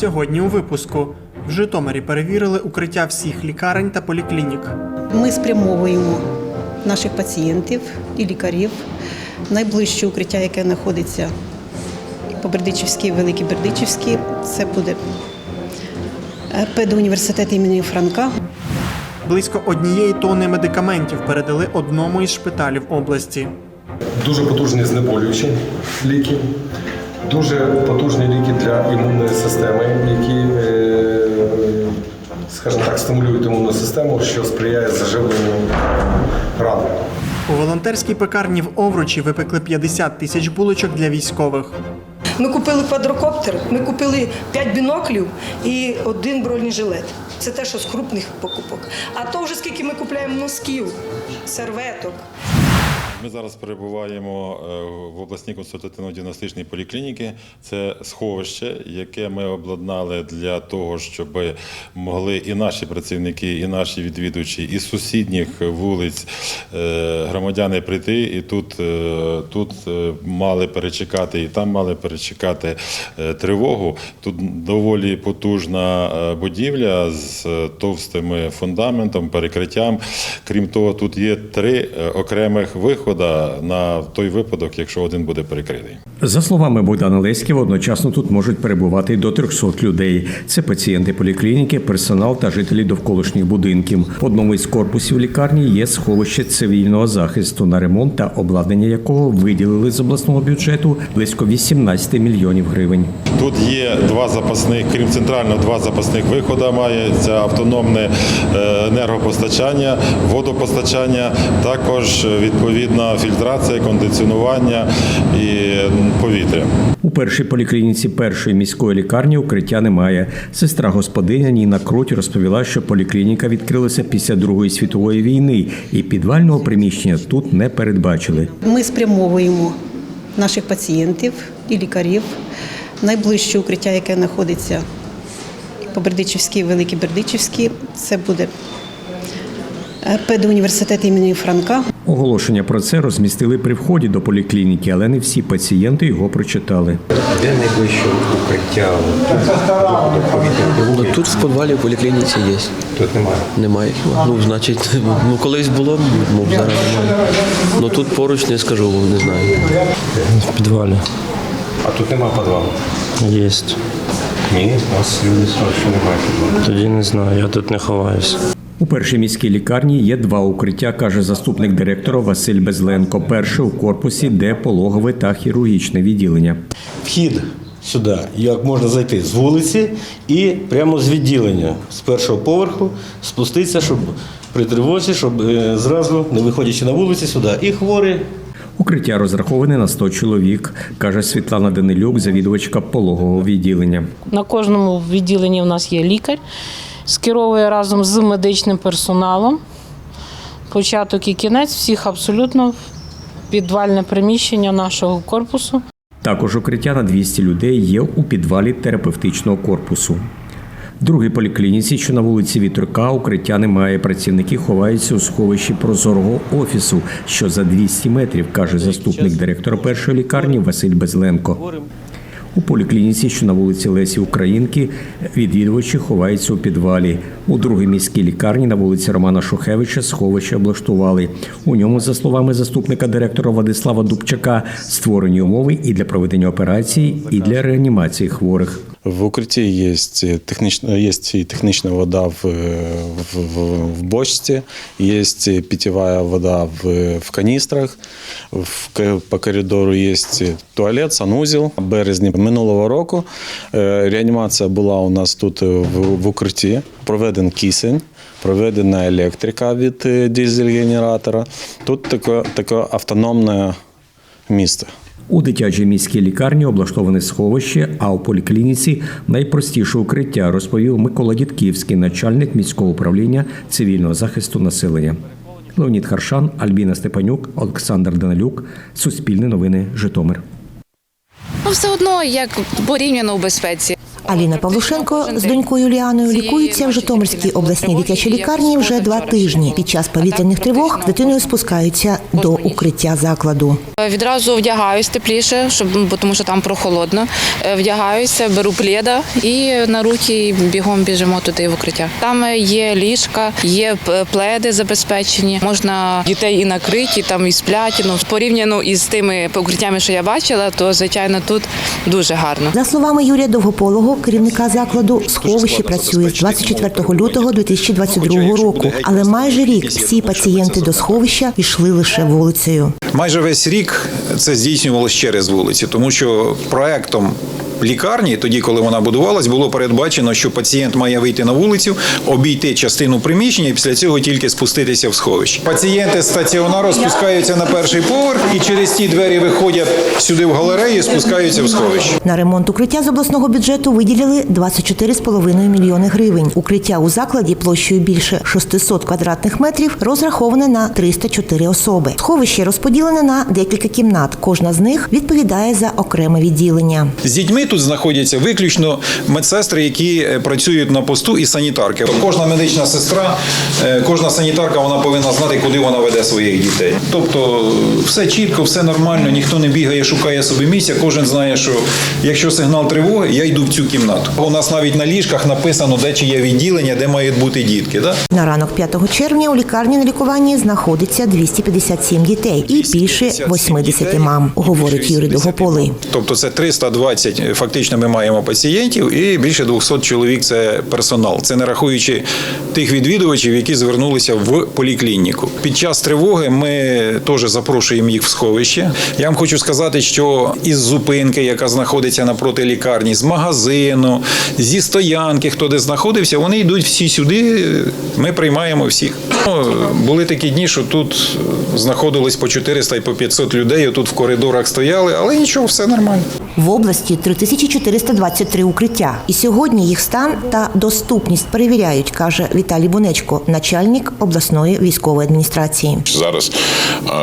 Сьогодні у випуску в Житомирі перевірили укриття всіх лікарень та поліклінік. Ми спрямовуємо наших пацієнтів і лікарів найближче укриття, яке знаходиться по Бердичівській, Великій Бердичівській. Це буде е, педуніверситет імені Франка. Близько однієї тонни медикаментів передали одному із шпиталів області. Дуже потужні знеболюючі ліки, дуже потужні ліки для імунної системи, які, е, скажімо так, стимулюють імунну систему, що сприяє заживленню ран. У волонтерській пекарні в Овручі випекли 50 тисяч булочок для військових. Ми купили квадрокоптер, ми купили 5 біноклів і один бронежилет. Це те, що з крупних покупок. А то вже скільки ми купуємо носків, серветок. Ми зараз перебуваємо е, в обласній консультативно-діагностичній поліклініці. Це сховище, яке ми обладнали для того, щоб могли і наші працівники, і наші відвідувачі із сусідніх вулиць е, громадяни прийти і тут, е, тут мали перечекати, і там мали перечекати тривогу. Тут доволі потужна будівля з товстими фундаментом, перекриттям. Крім того, тут є три окремих виходи на той випадок, якщо один буде перекритий. За словами Богдана Леськіва, одночасно тут можуть перебувати до 300 людей. Це пацієнти поліклініки, персонал та жителі довколишніх будинків. В одному із корпусів лікарні є сховище цивільного захисту, на ремонт та обладнання якого виділили з обласного бюджету близько 18 мільйонів гривень. Тут є два запасних, крім центрального, два запасних виходи. Мається автономне е, енергопостачання, водопостачання, також е, відповідна фільтрація, кондиціонування і повітря. У першій поліклініці першої міської лікарні укриття немає. Сестра господиня Ніна Круть розповіла, що поліклініка відкрилася після Другої світової війни, і підвального приміщення тут не передбачили. Ми спрямовуємо наших пацієнтів і лікарів найближче укриття, яке знаходиться по Бердичівській, Великій Бердичівській. Це буде е, педуніверситет імені Франка. Оголошення про це розмістили при вході до поліклініки, але не всі пацієнти його прочитали. Де найближче укриття? Ну, тут в підвалі в поліклініці є. Тут немає. Немає хіба? Ну, значить, ну колись було, ну зараз немає. Ну тут поруч не скажу, не знаю. В підвалі А тут немає підвалу. є. Ні, у нас люди сказали, що немає підвалу. Тоді не знаю, я тут не ховаюся. У першій міській лікарні є два укриття, каже заступник директора Василь Безленко. Перше у корпусі, де пологове та хірургічне відділення. Вхід сюди, як можна зайти з вулиці і прямо з відділення з першого поверху спуститися, щоб при тривозі, щоб е, зразу, не виходячи на вулицю сюди, і хворі. Укриття розраховане на 100 чоловік, каже Світлана Данилюк, завідувачка пологового відділення. На кожному відділенні в нас є лікар, скеровує разом з медичним персоналом. Початок і кінець всіх абсолютно підвальне приміщення нашого корпусу. Також укриття на 200 людей є у підвалі терапевтичного корпусу. В другій поліклініці, що на вулиці Віторка, укриття немає. Працівники ховаються у сховищі прозорого офісу, що за 200 метрів, каже заступник директора першої лікарні Василь Безленко. У поліклініці, що на вулиці Лесі Українки, відвідувачі ховаються у підвалі. У другій міській лікарні на вулиці Романа Шухевича сховище облаштували. У ньому, за словами заступника директора Владислава Дубчака, створені умови і для проведення операцій, і для реанімації хворих. В укритті є технічна, є технічна вода в, в, в, в бочці, є питьевая вода в, в каністрах, в, по коридору є туалет, санузел. В березні минулого року е, реанімація була у нас тут в, в укритті. Проведен кисень, проведена електрика від е, дизель-генератора. Тут таке, таке автономне місце. У дитячій міській лікарні облаштоване сховище, а у поліклініці найпростіше укриття, розповів Микола Дідківський, начальник міського управління цивільного захисту населення. Леонід Харшан, Альбіна Степанюк, Олександр Данилюк. Суспільне новини. Житомир. Ну, все одно як порівняно у безпеці. Аліна Павлушенко з донькою Ліаною лікуються в Житомирській обласній дитячій лікарні вже два тижні. Під час повітряних тривог дитиною спускаються до укриття закладу. Відразу вдягаюсь тепліше, щоб бо тому, що там прохолодно. Е, Вдягаюся, беру пледа і на руки бігом біжимо туди в укриття. Там є ліжка, є пледи забезпечені. Можна дітей і накриті, там і сплять. Ну порівняно із тими укриттями, що я бачила, то звичайно тут дуже гарно. За словами Юрія Довгополого, керівника закладу, сховище працює з 24 лютого 2022 року. Але майже рік всі пацієнти до сховища йшли лише вулицею. Майже весь рік це здійснювалося через вулиці, тому що проектом лікарні, тоді, коли вона будувалась, було передбачено, що пацієнт має вийти на вулицю, обійти частину приміщення і після цього тільки спуститися в сховище. Пацієнти стаціонару спускаються на перший поверх і через ті двері виходять сюди в галерею, спускаються в сховище. На ремонт укриття з обласного бюджету виділили 24,5 мільйони гривень. Укриття у закладі площею більше 600 квадратних метрів розраховане на 304 особи. Сховище розподілене на декілька кімнат. Кожна з них відповідає за окреме відділення. З дітьми тут знаходяться виключно медсестри, які е, працюють на посту, і санітарки. Кожна медична сестра, е, кожна санітарка вона повинна знати, куди вона веде своїх дітей. Тобто е, все чітко, все нормально, ніхто не бігає, шукає собі місця. Кожен знає, що якщо сигнал тривоги, я йду в цю кімнату. У нас навіть на ліжках написано, де чиє відділення, де мають бути дітки. Да? На ранок 5 червня у лікарні на лікуванні знаходиться 257 дітей і більше 80 мам, говорить Юрій Довгополий. Тобто це 320, е, фактично ми маємо пацієнтів, і більше 200 чоловік це персонал. Це не рахуючи тих відвідувачів, які звернулися в поліклініку. Під час тривоги ми теж запрошуємо їх в сховище. Я вам хочу сказати, що із зупинки, яка знаходиться напроти лікарні, з магазину, зі стоянки, хто де знаходився, вони йдуть всі сюди. Ми приймаємо всіх. Ну, були такі дні, що тут знаходилось по 400 і по 500 людей. Тут в коридорах стояли, але нічого, все нормально. В області 3423 укриття. І сьогодні їх стан та доступність перевіряють, каже Віталій Бунечко, начальник обласної військової адміністрації. Зараз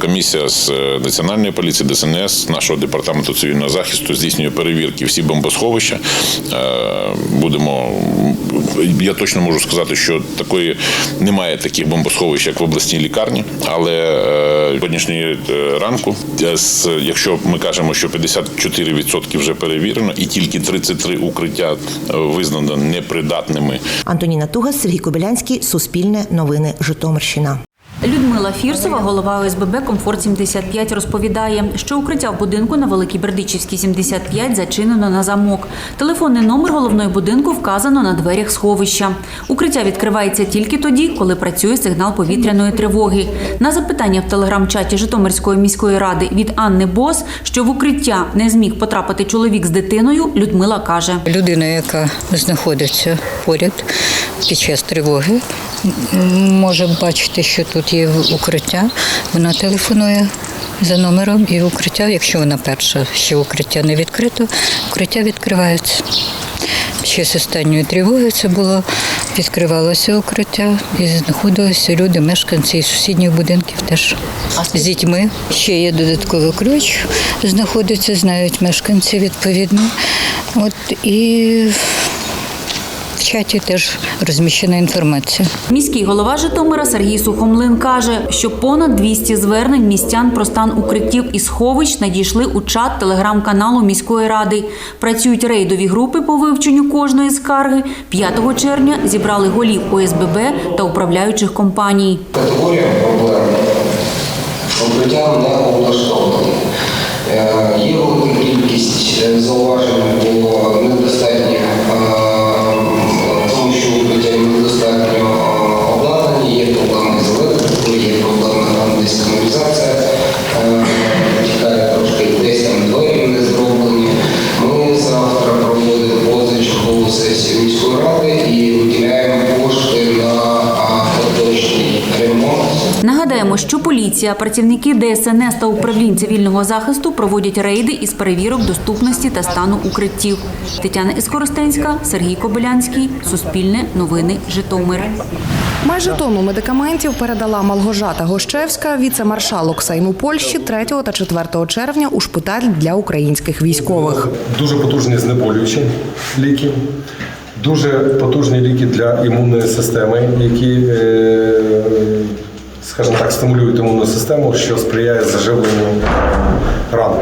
комісія з е, національної поліції, ДСНС, нашого департаменту цивільного захисту здійснює перевірки всі бомбосховища. Е, Будемо я точно можу сказати, що такої немає таких бомбосховищ, як в обласній лікарні. Але е, сьогоднішньої ранку, якщо ми кажемо, що 54% вже перевірено, і тільки 33 укриття е, визнано непридатними Антоніна Тугас, Сергій Кобилянський, Суспільне новини, Житомирщина. Людмила Фірсова, голова ОСББ Комфорт 75, розповідає, що укриття в будинку на Великій Бердичівській 75 зачинено на замок. Телефонний номер головної будинку вказано на дверях сховища. Укриття відкривається тільки тоді, коли працює сигнал повітряної тривоги. На запитання в телеграм-чаті Житомирської міської ради від Анни Бос, що в укриття не зміг потрапити чоловік з дитиною, Людмила каже: Людина, яка знаходиться поряд під час тривоги, може бачити, що тут є укриття. Вона телефонує за номером і укриття, якщо вона перша, ще укриття не відкрито, укриття відкривається. Під час останньої тривоги це було, відкривалося укриття і знаходилися люди, мешканці із сусідніх будинків теж з дітьми. Ще є додатковий ключ, знаходиться, знають мешканці відповідно. От і чаті теж розміщена інформація. Міський голова Житомира Сергій Сухомлин каже, що понад 200 звернень містян про стан укриттів і сховищ надійшли у чат телеграм-каналу міської ради. Працюють рейдові групи по вивченню кожної скарги. 5 червня зібрали голів ОСББ та управляючих компаній. Категорія проблем укриття не облаштовані. Е, Є велика кількість е, зауважень поліція, працівники ДСНС та управлінь цивільного захисту проводять рейди із перевірок доступності та стану укриттів. Тетяна Іскоростенська, Сергій Кобилянський, Суспільне новини, Житомир. Майже тонну медикаментів передала Малгожата Гощевська, віце-маршалок Сейму Польщі 3 та 4 червня у шпиталь для українських військових. Дуже потужні знеболюючі ліки, дуже потужні ліки для імунної системи, які, е, скажімо так, стимулюють імунну систему, що сприяє заживленню ран.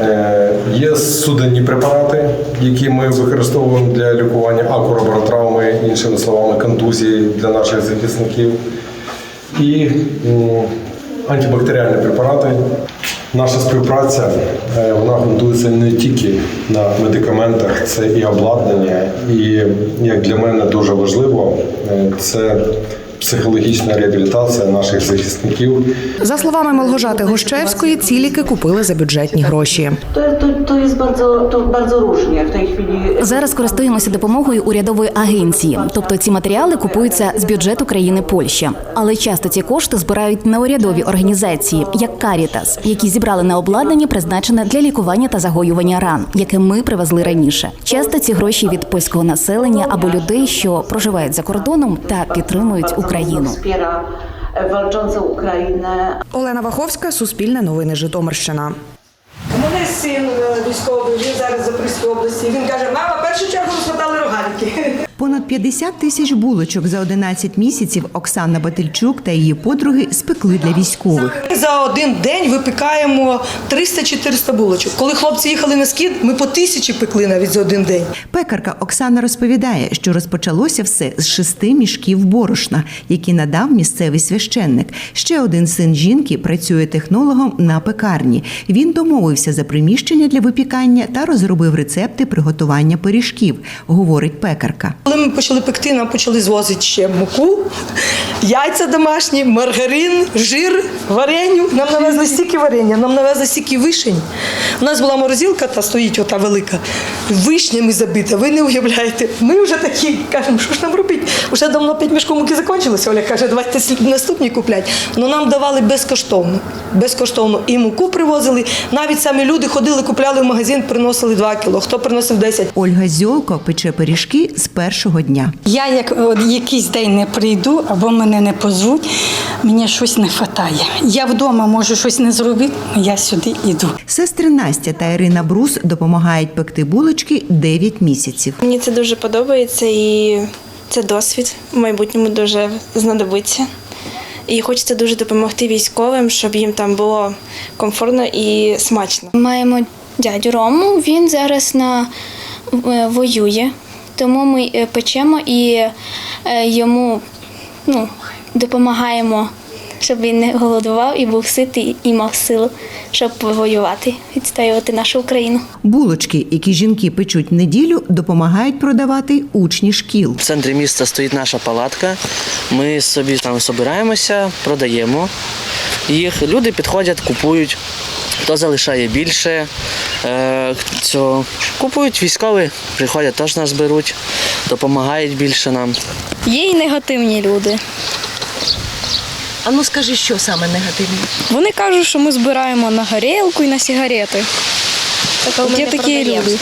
Е, Є суденні препарати, які ми використовуємо для лікування акуробаротравми, іншими словами, контузії для наших захисників. І антибактеріальні препарати. Наша співпраця е, вона ґрунтується не тільки на медикаментах, це і обладнання. І як для мене дуже важливо, е, це психологічна реабілітація наших захисників. За словами Малгожати Гощевської, ці ліки купили за бюджетні гроші. Зараз користуємося допомогою урядової агенції, тобто ці матеріали купуються з бюджету країни Польща. Але часто ці кошти збирають неурядові організації, як Карітас, які зібрали на обладнання, призначене для лікування та загоювання ран, яке ми привезли раніше. Часто ці гроші від польського населення або людей, що проживають за кордоном та підтримують Україну. E, walczącą Олена Ваховська, Суспільне новини Житомирщина. У мене син е, військовий, він зараз в Запорізькій області. Він каже, мама, першу чергу розмотали рогалики. Понад 50 тисяч булочок за 11 місяців Оксана Батильчук та її подруги спекли для військових. За один день випікаємо 300-400 булочок. Коли хлопці їхали на скід, ми по тисячі пекли навіть за один день. Пекарка Оксана розповідає, що розпочалося все з шести мішків борошна, які надав місцевий священник. Ще один син жінки працює технологом на пекарні. Він домовився за приміщення для випікання та розробив рецепти приготування пиріжків, говорить пекарка. Коли ми почали пекти, нам почали звозити ще муку, яйця домашні, маргарин, жир, вареню. Нам навезли стільки варення, нам навезли стільки вишень. У нас була морозилка, та стоїть ота велика, вишнями забита. Ви не уявляєте. Ми вже такі кажемо, що ж нам робити? Уже давно п'ять мішків муки закінчилося. Оля каже, давайте наступні купляти. Ну нам давали безкоштовно. Безкоштовно. І муку привозили. Навіть самі люди ходили, купляли в магазин, приносили 2 кіло. Хто приносив 10. Ольга Зьолко пече пиріжки з першого дня. Я як якийсь день не прийду або мене не позвуть, мені щось не вистачає. Я вдома можу щось не зробити, я сюди йду. Сестри Настя та Ірина Брус допомагають пекти булочки 9 місяців. Мені це дуже подобається і це досвід в майбутньому дуже знадобиться. І хочеться дуже допомогти військовим, щоб їм там було комфортно і смачно. Маємо дядю Рому, він зараз на е, воює, тому ми е, печемо і е, йому ну, допомагаємо, щоб він не голодував і був ситий і мав силу, щоб воювати, відстоювати нашу Україну. Булочки, які жінки печуть неділю, допомагають продавати учні шкіл. В центрі міста стоїть наша палатка. Ми собі там збираємося, продаємо їх. Люди підходять, купують. Хто залишає більше, е, цього. купують військові, приходять, теж нас беруть, допомагають більше нам. Є і негативні люди. А ну скажи, що саме негативне? Вони кажуть, що ми збираємо на горілку і на сигарети. От є такі люди.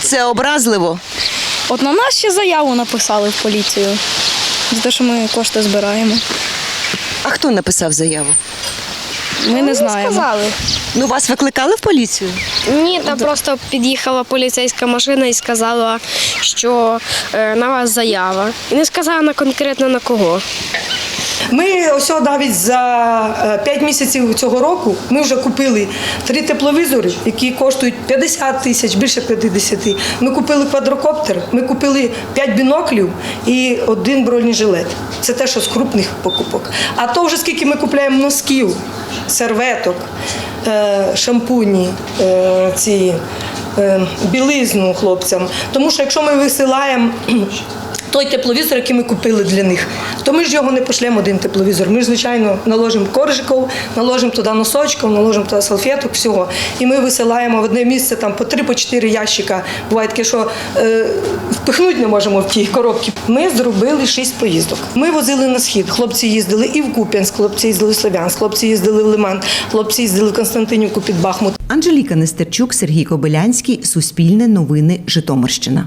Це образливо. От на нас ще заяву написали в поліцію за те, що ми кошти збираємо. А хто написав заяву? Ми не знаємо. сказали. Ну вас викликали в поліцію? Ні, там просто під'їхала поліцейська машина і сказала, що е, на вас заява. І не сказала на конкретно на кого. Ми ось навіть за 5 місяців цього року ми вже купили три тепловізори, які коштують 50 тисяч, більше 50. Ми купили квадрокоптер, ми купили 5 біноклів і один бронежилет. Це те, що з крупних покупок. А то вже скільки ми купляємо носків, серветок, е, шампуні, е, ці е, білизну хлопцям. Тому що якщо ми висилаємо той тепловізор, який ми купили для них, то ми ж його не пошлемо один тепловізор. Ми ж, звичайно, наложимо коржиків, наложимо туди носочків, наложимо туди салфеток, всього. І ми висилаємо в одне місце там по три, по чотири ящика. Буває таке, що е, впихнути не можемо в ті коробки. Ми зробили шість поїздок. Ми возили на схід. Хлопці їздили і в Куп'янськ, хлопці їздили в Слов'янськ, хлопці їздили в Лиман, хлопці їздили в Константинівку під Бахмут. Анжеліка Нестерчук, Сергій Кобилянський, Суспільне новини, Житомирщина.